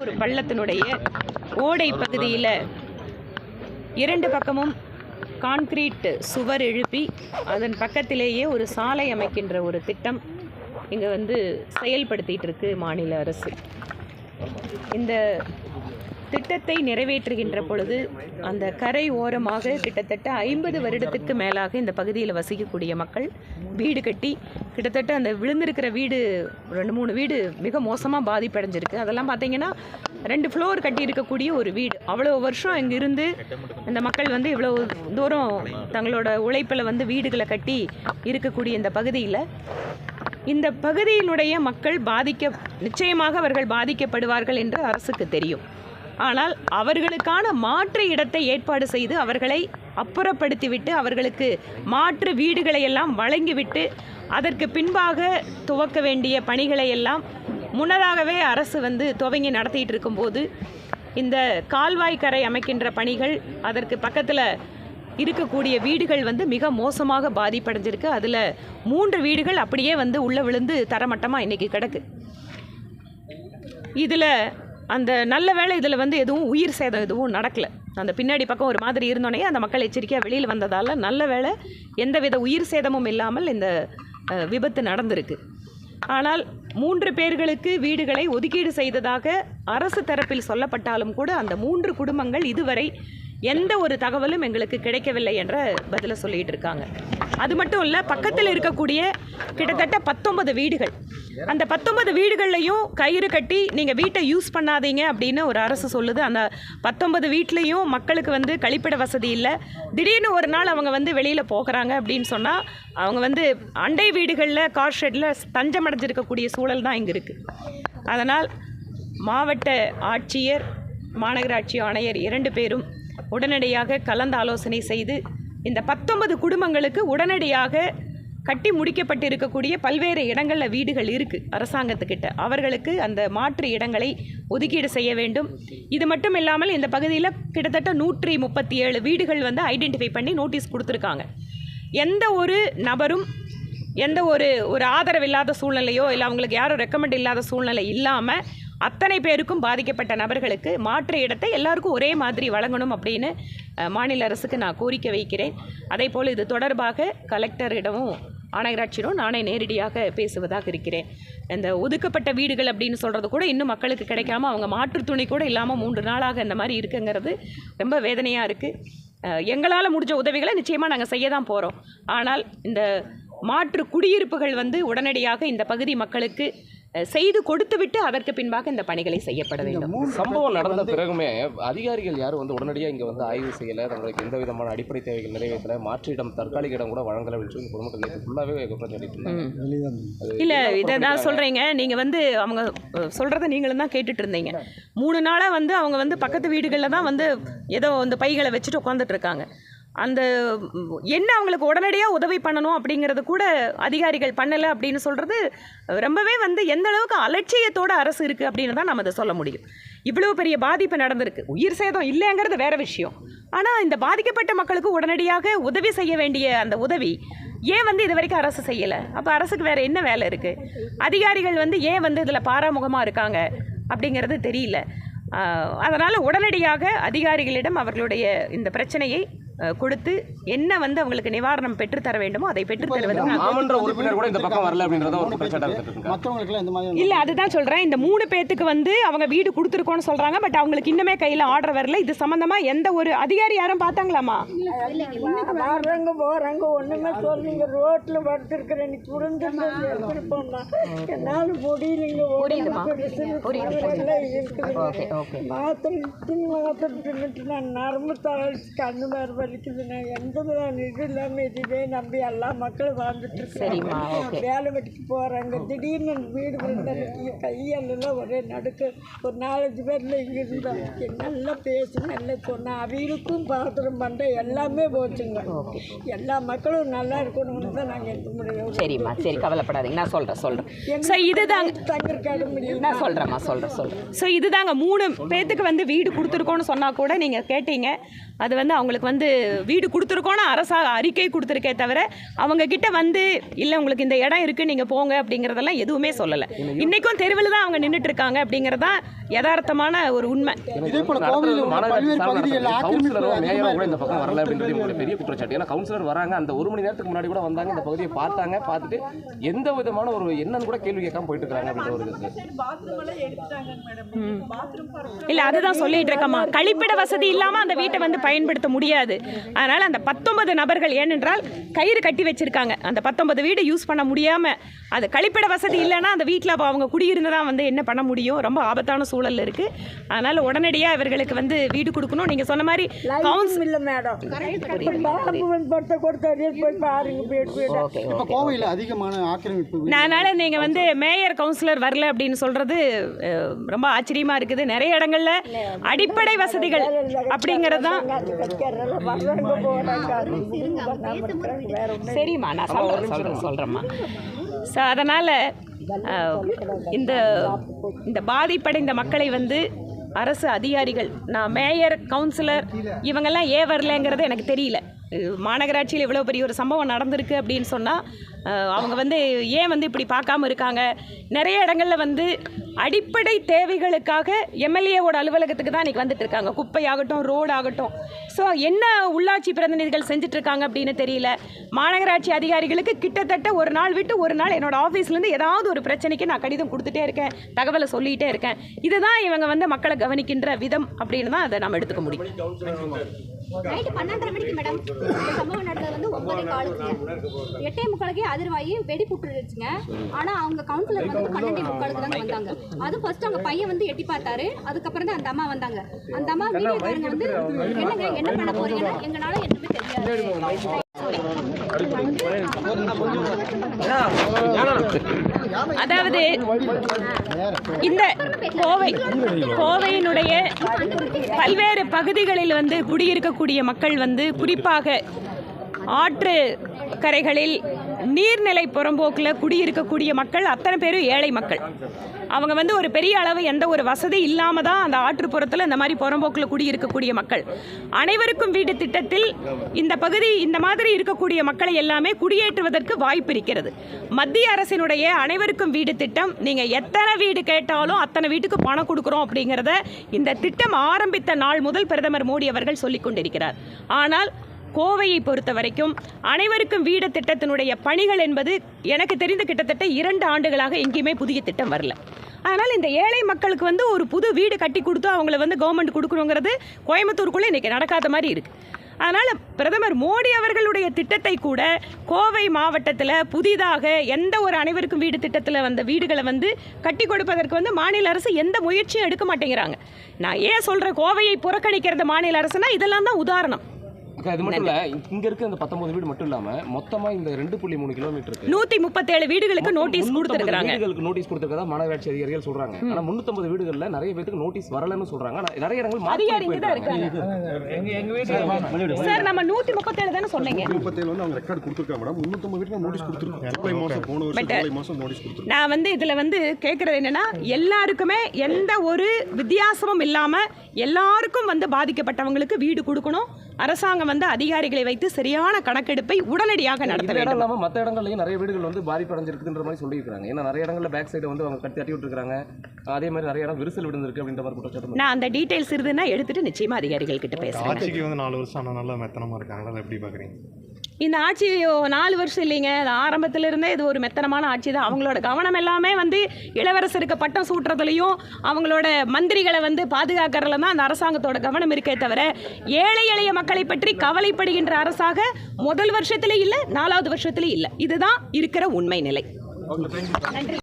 ஒரு பள்ளத்தினுடைய ஓடை பகுதியில் இரண்டு பக்கமும் கான்கிரீட் சுவர் எழுப்பி அதன் பக்கத்திலேயே ஒரு சாலை அமைக்கின்ற ஒரு திட்டம் இங்கே வந்து செயல்படுத்திட்டு இருக்கு மாநில அரசு. இந்த திட்டத்தை நிறைவேற்றுகின்ற பொழுது அந்த கரை ஓரமாக கிட்டத்தட்ட ஐம்பது வருடத்துக்கு மேலாக இந்த பகுதியில் வசிக்கக்கூடிய மக்கள் வீடு கட்டி கிட்டத்தட்ட அந்த விழுந்திருக்கிற வீடு ரெண்டு மூணு வீடு மிக மோசமாக பாதிப்படைஞ்சிருக்கு. அதெல்லாம் பார்த்தீங்கன்னா ரெண்டு ஃப்ளோர் கட்டி இருக்கக்கூடிய ஒரு வீடு. அவ்வளோ வருஷம் இங்கே இருந்து இந்த மக்கள் வந்து இவ்வளோ தூரம் தங்களோட உழைப்பில் வந்து வீடுகளை கட்டி இருக்கக்கூடிய இந்த பகுதியில் இந்த பகுதியினுடைய மக்கள் பாதிக்க நிச்சயமாக அவர்கள் பாதிக்கப்படுவார்கள் என்று அரசுக்கு தெரியும். ஆனால் அவர்களுக்கான மாற்று இடத்தை ஏற்பாடு செய்து அவர்களை அப்புறப்படுத்திவிட்டு அவர்களுக்கு மாற்று வீடுகளை எல்லாம் வழங்கிவிட்டு அதற்கு பின்பாக துவக்க வேண்டிய பணிகளை எல்லாம் முன்னதாகவே அரசு வந்து துவங்கி நடத்திட்டு இருக்கும்போது இந்த கால்வாய் கரை அமைக்கின்ற பணிகள் அதற்கு பக்கத்தில் இருக்கக்கூடிய வீடுகள் வந்து மிக மோசமாக பாதிப்படைஞ்சிருக்கு. அதில் மூன்று வீடுகள் அப்படியே வந்து உள்ளே விழுந்து தரமட்டமாக இன்றைக்கி கிடக்கு. இதில் அந்த நல்ல வேளை இதில் வந்து எதுவும் உயிர் சேதம் எதுவும் நடக்கலை. அந்த பின்னாடி பக்கம் ஒரு மாதிரி இருந்தோடனே அந்த மக்கள் எச்சரிக்கையாக வெளியில் வந்ததால் நல்ல வேலை எந்தவித உயிர் சேதமும் இல்லாமல் இந்த விபத்து நடந்திருக்கு. ஆனால் மூன்று பேர்களுக்கு வீடுகளை ஒதுக்கீடு செய்ததாக அரசு தரப்பில் சொல்லப்பட்டாலும் கூட அந்த மூன்று குடும்பங்கள் இதுவரை எந்த ஒரு தகவலும் எங்களுக்கு கிடைக்கவில்லை என்ற பதிலை சொல்லிட்டு இருக்காங்க. அது மட்டும் இல்லை பக்கத்தில் இருக்கக்கூடிய கிட்டத்தட்ட பத்தொன்பது வீடுகள். அந்த பத்தொன்பது வீடுகள்லையும் கயிறு கட்டி நீங்கள் வீட்டை யூஸ் பண்ணாதீங்க அப்படின்னு ஒரு அரசு சொல்லுது. அந்த பத்தொன்பது வீட்லேயும் மக்களுக்கு வந்து கழிப்பிட வசதி இல்லை. திடீர்னு ஒரு நாள் அவங்க வந்து வெளியில் போகிறாங்க அப்படின்னு சொன்னால் அவங்க வந்து அண்டை வீடுகளில் கார் ஷெட்டில் தஞ்சமடைஞ்சிருக்கக்கூடிய சூழல் தான் இங்கே இருக்குது அதனால் மாவட்ட ஆட்சியர் மாநகராட்சி ஆணையர் இரண்டு பேரும் உடனடியாக கலந்தாலோசனை செய்து இந்த பத்தொன்பது குடும்பங்களுக்கு உடனடியாக கட்டி முடிக்கப்பட்டிருக்கக்கூடிய பல்வேறு இடங்களில் வீடுகள் இருக்குது அரசாங்கத்துக்கிட்ட. அவர்களுக்கு அந்த மாற்று இடங்களை ஒதுக்கீடு செய்ய வேண்டும். இது மட்டும் இல்லாமல் இந்த பகுதியில் கிட்டத்தட்ட நூற்றி முப்பத்தி ஏழு வீடுகள் வந்து ஐடென்டிஃபை பண்ணி நோட்டீஸ் கொடுத்துருக்காங்க. எந்த ஒரு நபரும் எந்த ஒரு ஒரு ஆதரவு இல்லாத சூழ்நிலையோ இல்லை அவங்களுக்கு யாரும் ரெக்கமெண்ட் இல்லாத சூழ்நிலை இல்லாமல் அத்தனை பேருக்கும் பாதிக்கப்பட்ட நபர்களுக்கு மாற்று இடத்தை எல்லாருக்கும் ஒரே மாதிரி வழங்கணும் அப்படின்னு மாநில அரசுக்கு நான் கோரிக்கை வைக்கிறேன். அதே போல் இது தொடர்பாக கலெக்டரிடமும் ஆணையராட்சியிடம் நானே நேரடியாக பேசுவதாக இருக்கிறேன். இந்த ஒதுக்கப்பட்ட வீடுகள் அப்படின்னு சொல்கிறது கூட இன்னும் மக்களுக்கு கிடைக்காம அவங்க மாற்று துணை கூட இல்லாமல் மூன்று நாளாக இந்த மாதிரி இருக்குங்கிறது ரொம்ப வேதனையாக இருக்குது எங்களால் முடிஞ்ச உதவிகளை நிச்சயமாக நாங்கள் செய்ய தான் போகிறோம் ஆனால் இந்த மாற்று குடியிருப்புகள் வந்து உடனடியாக இந்த பகுதி மக்களுக்கு செய்து கொடுத்துவிட்டு அதற்கு பின்பாக இந்த பணிகளை செய்யப்பட வேண்டும். சம்பவம் நடந்த பிறகுமே அதிகாரிகள் யாரும் வந்து உடனடியாக இங்கே வந்து ஆய்வு செய்யலை தங்களுக்கு எந்த விதமான அடிப்படை தேவைகள் நிறைவேற்றல மாற்று இடம் தற்காலிக இடம் கூட வழங்கலை அப்படின்னு சொல்லி பொதுமக்கள் ஃபுல்லாகவே குற்றம் இல்லை இதை நான் சொல்கிறேங்க நீங்கள் வந்து அவங்க சொல்கிறத நீங்களும் தான் கேட்டுட்டு இருந்தீங்க. மூணு நாளாக வந்து அவங்க வந்து பக்கத்து வீடுகளில் தான் வந்து ஏதோ அந்த பைகளை வச்சுட்டு உட்காந்துட்டு இருக்காங்க. அந்த என்ன அவங்களுக்கு உடனடியாக உதவி பண்ணணும் அப்படிங்கிறது கூட அதிகாரிகள் பண்ணலை அப்படின்னு சொல்கிறது ரொம்பவே வந்து எந்த அளவுக்கு அலட்சியத்தோட அரசு இருக்குது அப்படின்னு தான் நம்ம அதை சொல்ல முடியும். இவ்வளோ பெரிய பாதிப்பு நடந்திருக்கு. உயிர் சேதம் இல்லைங்கிறது வேற விஷயம். ஆனால் இந்த பாதிக்கப்பட்ட மக்களுக்கு உடனடியாக உதவி செய்ய வேண்டிய அந்த உதவி ஏன் வந்து இது வரைக்கும் அரசு செய்யலை? அப்போ அரசுக்கு வேற என்ன வேலை இருக்குது அதிகாரிகள் வந்து ஏன் வந்து இதில் பாராமுகமாக இருக்காங்க அப்படிங்கிறது தெரியல. அதனால் உடனடியாக அதிகாரிகளிடம் அவர்களுடைய இந்த பிரச்சனையை கொடுத்து என்ன வந்து அவங்களுக்கு நிவாரணம் பெற்றுத்தர வேண்டுமோ அதை பெற்றுத்தருவது நான் மாமன்ற உறுப்பினர் கூட இந்த பக்கம் வரல அப்படின்றத ஒரு குற்றச்சாட்டாக இருந்துட்டு இருக்காங்க. மற்றவங்களுக்குலாம் இந்த மாதிரி இல்லை அதுதான் சொல்கிறேன் இந்த மூணு பேத்துக்கு வந்து அவங்க வீடு கொடுத்துருக்கோன்னு சொல்கிறாங்க பட் அவங்களுக்கு இன்னுமே கையில் ஆர்டர் வரல. இது சம்மந்தமாக எந்த ஒரு அதிகாரி யாரும் பார்த்தாங்களாமா வர்றவங்க போறாங்க ஒண்ணுமே சொல்லுங்க ரோட்ல படுத்திருக்கிறேன் நீ எடுத்துருப்போம்னா என்னால முடியலைங்க. மாத்திரை மாத்திரை நான் நரம்பு தளர்ச்சி கண்ணு வேறு வலிக்குது நான் எந்த இது இல்லாம இதுவே நம்பி எல்லா மக்களும் வாழ்ந்துட்டு சரிம்மா, ஓகே. இருக்கிறாங்க வேலை வெட்டிக்கு போறாங்க. திடீர்னு வீடு விழுந்தது கையெல்லாம் ஒரே நடுக்கு. ஒரு நாலஞ்சு பேர்ல இங்க இருந்தாங்க நல்லா பேசி நல்லா சொன்னேன் அவங்களுக்கும் பாத்திரம் பண்ண எல்லாமே போச்சுங்க. எல்லா மக்களும் நல்லா இருக்கணும்னு தான் நாங்கள் எடுக்க முடியும் சரிம்மா சரி கவலைப்படாதீங்க. நான் சொல்கிறேன் சொல்கிறேன் ஸோ இதுதாங்க தங்கிருக்காடு முடியும்? நான் சொல்கிறேம்மா சொல்கிறேன் சொல்கிறேன் ஸோ இதுதாங்க மூணு பேத்துக்கு வந்து வீடு கொடுத்துருக்கோன்னு சொன்னால் கூட நீங்கள் கேட்டீங்க. அது வந்து அவங்களுக்கு வந்து வீடு கொடுத்துருக்கோன்னு அரசாக அறிக்கை கொடுத்துருக்கே தவிர அவங்க கிட்ட வந்து இல்லை உங்களுக்கு இந்த இடம் இருக்குது நீங்கள் போங்க அப்படிங்கிறதெல்லாம் எதுவுமே சொல்லலை. இன்றைக்கும் தெருவில் தான் அவங்க நின்றுட்டு இருக்காங்க அப்படிங்கிறதான் யதார்த்தமான ஒரு உண்மை. இந்த பக்கம் வரல உங்களுடைய பெரிய குற்றச்சாட்டு. ஏன்னா கவுன்சிலர் வராங்க அந்த ஒரு மணி நேரத்துக்கு முன்னாடி கூட வந்தாங்க இந்த பகுதியை பார்த்தாங்க பார்த்துட்டு எந்த விதமான ஒரு என்னன்னு கூட கேள்வி கேட்காம போயிட்டு இருக்காங்க அப்படின்ற ஒரு இல்லை அதுதான் சொல்லிட்டு இருக்கம்மா. கழிப்பிட வசதி இல்லாமல் அந்த வீட்டை வந்து பயன்படுத்த முடியாது. அதனால் அந்த பத்தொன்பது நபர்கள் ஏனென்றால் கயிறு கட்டி வச்சிருக்காங்க. அந்த பத்தொன்பது வீடு யூஸ் பண்ண முடியாமல் அது கழிப்பிட வசதி இல்லைன்னா அந்த வீட்டில் அப்போ அவங்க குடியிருந்தா வந்து என்ன பண்ண முடியும்? ரொம்ப ஆபத்தான சூழல் இருக்குது அதனால் உடனடியாக இவர்களுக்கு வந்து வீடு கொடுக்கணும். நீங்கள் சொன்ன மாதிரி கவுன்ஸ் லைட்டும் இல்லை மேடம் அதனால் நீங்கள் வந்து மேயர் கவுன்சிலர் வரல அப்படின்னு சொல்கிறது ரொம்ப ஆச்சரியமாக இருக்குது. நிறைய இடங்கள்ல அடிப்படை வசதிகள் அப்படிங்கிறது தான் சரிம்மா நான் சொல்கிறேன் சொல்கிறேன் சொல்கிறேம்மா ஸோ அதனால் இந்த இந்த பாதிப்படைந்த மக்களை வந்து அரசு அதிகாரிகள் நான் மேயர் கவுன்சிலர் இவங்கெல்லாம் ஏன் வரலங்கிறது எனக்கு தெரியல மாநகராட்சியில் இவ்வளோ பெரிய ஒரு சம்பவம் நடந்திருக்கு அப்படின்னு சொன்னால் அவங்க வந்து ஏன் வந்து இப்படி பார்க்காம இருக்காங்க? நிறைய இடங்களில் வந்து அடிப்படை தேவைகளுக்காக எம்எல்ஏவோட அலுவலகத்துக்கு தான் இன்றைக்கி வந்துட்டு இருக்காங்க. குப்பையாகட்டும் ரோடு ஆகட்டும் ஸோ என்ன உள்ளாட்சி பிரதிநிதிகள் செஞ்சிட்ருக்காங்க அப்படின்னு தெரியல. மாநகராட்சி அதிகாரிகளுக்கு கிட்டத்தட்ட ஒரு நாள் விட்டு ஒரு நாள் என்னோடய ஆஃபீஸ்லேருந்து ஏதாவது ஒரு பிரச்சனைக்கு நான் கடிதம் கொடுத்துட்டே இருக்கேன் தகவலை சொல்லிகிட்டே இருக்கேன். இதுதான் இவங்க வந்து மக்களை கவனிக்கின்ற விதம் அப்படின்னு தான் அதை நம்ம எடுத்துக்க முடியும். இந்த சம்பவம் நடந்தது வந்து ஒன்பதே காலுக்குங்க எட்டே முக்காலுக்கே அதிர்வாயி வெடி புட்டுருச்சுங்க ஆனா அவங்க கவுன்சிலர் வந்து பன்னெண்டே முக்காலுக்கு தாங்க வந்தாங்க. அது ஃபர்ஸ்ட் அவங்க பையன் வந்து எட்டி பார்த்தாரு. அதுக்கப்புறம் தான் அந்த அம்மா வந்தாங்க. அந்த அம்மா வீடியோக்காரங்க வந்து என்னங்க என்ன பண்ண போறீங்கன்னா எங்களால எதுவுமே தெரியாது. அதாவது இந்த கோவை கோவையினுடைய பல்வேறு பகுதிகளில் வந்து குடியிருக்கக்கூடிய மக்கள் வந்து குறிப்பாக ஆற்று கரைகளில் நீர்நிலை புறம்போக்கில் குடியிருக்கக்கூடிய மக்கள் அத்தனை பேரும் ஏழை மக்கள். அவங்க வந்து ஒரு பெரிய அளவு எந்த ஒரு வசதி இல்லாமல் தான் அந்த ஆற்றுப்புறத்தில் இந்த மாதிரி புறம்போக்கில் குடியிருக்கக்கூடிய மக்கள். அனைவருக்கும் வீடு திட்டத்தில் இந்த பகுதி இந்த மாதிரி இருக்கக்கூடிய மக்களை எல்லாமே குடியேற்றுவதற்கு வாய்ப்பு இருக்கிறது. மத்திய அரசினுடைய அனைவருக்கும் வீடு திட்டம் நீங்கள் எத்தனை வீடு கேட்டாலும் அத்தனை வீட்டுக்கு பணம் கொடுக்குறோம் அப்படிங்கிறத இந்த திட்டம் ஆரம்பித்த நாள் முதல் பிரதமர் மோடி அவர்கள் சொல்லிக் கொண்டிருக்கிறார். ஆனால் கோவையை பொறுத்த வரைக்கும் அனைவருக்கும் வீடு திட்டத்தினுடைய பணிகள் என்பது எனக்கு தெரிந்து கிட்டத்தட்ட இரண்டு ஆண்டுகளாக எங்கேயுமே புதிய திட்டம் வரல. அதனால் இந்த ஏழை மக்களுக்கு வந்து ஒரு புது வீடு கட்டி கொடுத்து அவங்கள வந்து கவர்மெண்ட் கொடுக்கணுங்கிறது கோயம்புத்தூருக்குள்ளே இன்றைக்கி நடக்காத மாதிரி இருக்குது அதனால் பிரதமர் மோடி அவர்களுடைய திட்டத்தை கூட கோவை மாவட்டத்தில் புதிதாக எந்த ஒரு அனைவருக்கும் வீடு திட்டத்தில் வந்த வீடுகளை வந்து கட்டி கொடுப்பதற்கு வந்து மாநில அரசு எந்த முயற்சியும் எடுக்க மாட்டேங்கிறாங்க. நான் ஏன் சொல்கிறேன் கோவையை புறக்கணிக்கிறது மாநில அரசுனா இதெல்லாம் தான் உதாரணம். இது மட்டும் இல்ல இங்க இருக்க இந்த பத்தொன்பது வீடு மட்டும் இல்லாம மொத்தமா இந்த ரெண்டு புள்ளி மூணு கிலோமீட்டருக்கு நூற்றி முப்பத்தேழு வீடுகளுக்கு நோட்டீஸ் கொடுத்துருக்குறாங்க. வீடுகளுக்கு நோட்டீஸ் கொடுத்திருக்கதா மாநகராட்சி அதிகாரிகள் சொல்றாங்க. ஆனா முன்னூத்தம்பது வீடுகள்ல நிறைய பேருக்கு நோட்டீஸ் வரலன்னு சொல்றாங்க. நிறைய இடங்கள் மாத்தி அதிகாரி இங்கே தான் இருக்காங்க. சார் நம்ம நூற்றி முப்பத்தேழு தானே சொன்னீங்க? முப்பத்தேழு வந்து அவங்க ரெக்கார்ட் கொடுத்துருக்காங்க மேடம் முந்நூற்றம்பது வீட்டுக்கு நோட்டீஸ் கொடுத்துருக்கோம். ஜூலை மாதம் போன வருஷம் ஜூலை மாதம் நோட்டீஸ் கொடுத்துருக்கோம். நான் வந்து இதில் வந்து கேட்குறது என்னன்னா எல்லாருக்குமே எந்த ஒரு வித்தியாசமும் இல்லாமல் எல்லாருக்கும் வந்து பாதிக்கப்பட்டவங்களுக்கு வீடு கொடுக்கணும். அரசாங்கம் வந்து அதிகாரிகளை வைத்து சரியான கணக்கெடுப்பை உடனடியாக நடத்த வேண்டும். இல்லாம மத்த இடங்கள்லயும் நிறைய வீடுகள் வந்து பாதிப்பு அடைஞ்சிருக்குன்ற மாதிரி சொல்லியிருக்காங்க ஏன்னா நிறைய இடங்கள்ல பேக் சைடு வந்து அவங்க கட்டி தட்டி விட்டுருக்காங்க அதே மாதிரி நிறைய இடம் விரிசல் விழுந்திருக்கு அப்படின்ற மாதிரி குற்றச்சாட்டு நான் அந்த டீட்டெயில்ஸ் இருதுன்னா எடுத்துட்டு நிச்சயமா அதிகாரிகள் கிட்ட பேசுறேன் ஆட்சிக்கு வந்து நாலு வருஷம் ஆனால் நல்லா மெத்தனமாக இருக்காங்களா அதை எப்படி பார்க்குறீங்க இந்த ஆட்சி நாலு வருஷம் இல்லைங்க. அது ஆரம்பத்துல இருந்தே இது ஒரு மெத்தனமான ஆட்சி தான். அவங்களோட கவனம் எல்லாமே வந்து இளவரசருக்கு பட்டம் சூட்டுறதுலையும் அவங்களோட மந்திரிகளை வந்து பாதுகாக்கிறதுல தான் அந்த அரசாங்கத்தோட கவனம் இருக்கே தவிர ஏழை எளிய மக்களை பற்றி கவலைப்படுகின்ற அரசாக முதல் வருஷத்துல இல்லை நாலாவது வருஷத்துல இல்லை. இதுதான் இருக்கிற உண்மை நிலை.